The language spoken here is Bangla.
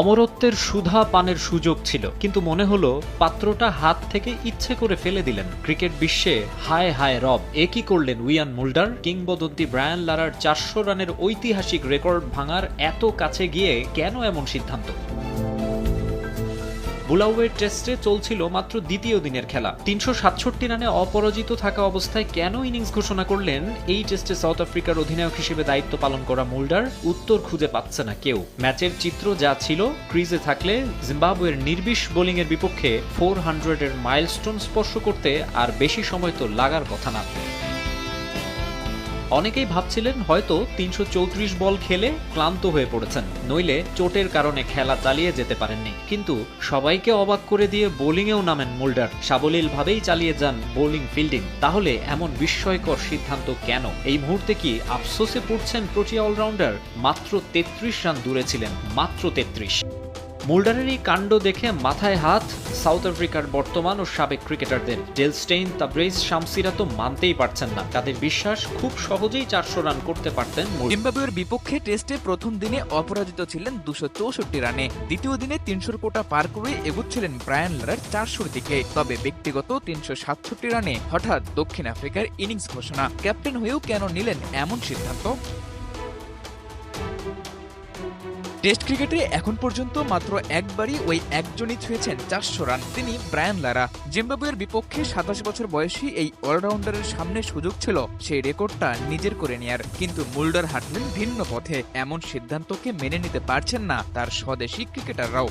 অমরত্বের সুধা পানের সুযোগ ছিল, কিন্তু মনে হলো পাত্রটা হাত থেকে ইচ্ছে করে ফেলে দিলেন। ক্রিকেট বিশ্বে হায় হায় রব, এ কি করলেন উইয়ান মুল্ডার? কিংবদন্তি ব্রায়ান লারার চারশো রানের ঐতিহাসিক রেকর্ড ভাঙার এত কাছে গিয়ে কেন এমন সিদ্ধান্ত? বুলাউয়ের টেস্টে চলছিল মাত্র দ্বিতীয় দিনের খেলা। তিনশো সাতষট্টি রানে অপরাজিত থাকা অবস্থায় কেন ইনিংস ঘোষণা করলেন এই টেস্টে সাউথ আফ্রিকার অধিনায়ক হিসেবে দায়িত্ব পালন করা মুল্ডার, উত্তর খুঁজে পাচ্ছে না কেউ। ম্যাচের চিত্র যা ছিল, ক্রিজে থাকলে জিম্বাবুয়ের নির্বিষ বোলিংয়ের বিপক্ষে ফোর হান্ড্রেডের মাইলস্টোন স্পর্শ করতে আর বেশি সময় তো লাগার কথা না। অনেকেই ভাবছিলেন হয়তো তিনশো চৌত্রিশ বল খেলে ক্লান্ত হয়ে পড়েছেন। নইলে চোটের কারণে খেলা চালিয়ে যেতে পারেননি। কিন্তু সবাইকে অবাক করে দিয়ে বোলিংয়েও নামেন মুল্ডার। সাবলীলভাবেই চালিয়ে যান বোলিং ফিল্ডিং। তাহলে এমন বিস্ময়কর সিদ্ধান্ত কেন? এই মুহূর্তে কি আফসোসে পড়ছেন প্রোটি অলরাউন্ডার? মাত্র তেত্রিশ রান দূরে ছিলেন, মাত্র তেত্রিশ। মুল্ডারের এই কাণ্ড দেখে মাথায় হাত, সাউথ আফ্রিকার বর্তমান ও সাবেক ক্রিকেটারদের। ডেলস্টেইন তাব্রেজ শামসিরা তো মানতেই পারছেন না। তাদের বিশ্বাস খুব সহজেই চারশো রান করতে পারতেন। জিম্বাবুয়ের বিপক্ষে টেস্টে প্রথম দিনে অপরাজিত ছিলেন দুশো চৌষট্টি রানে। দ্বিতীয় দিনে তিনশোর কোটা পার করে এগুচ্ছিলেন ব্রায়ান লারার চারশোর দিকে। তবে ব্যক্তিগত তিনশো সাতষট্টি রানে হঠাৎ দক্ষিণ আফ্রিকার ইনিংস ঘোষণা। ক্যাপ্টেন হয়েও কেন নিলেন এমন সিদ্ধান্ত? টেস্ট ক্রিকেটে এখন পর্যন্ত মাত্র একবারই ওই একজনই ছুঁয়েছেন চারশো রান। তিনি ব্রায়ান লারা। জিম্বাবুয়ের বিপক্ষে সাতাশ বছর বয়সী এই অলরাউন্ডারের সামনে সুযোগ ছিল, সেই রেকর্ডটা নিজের করে নেয়ার। কিন্তু মুল্ডার হাঁটলেন ভিন্ন পথে। এমন সিদ্ধান্তকে মেনে নিতে পারছেন না তার স্বদেশি ক্রিকেটাররাও।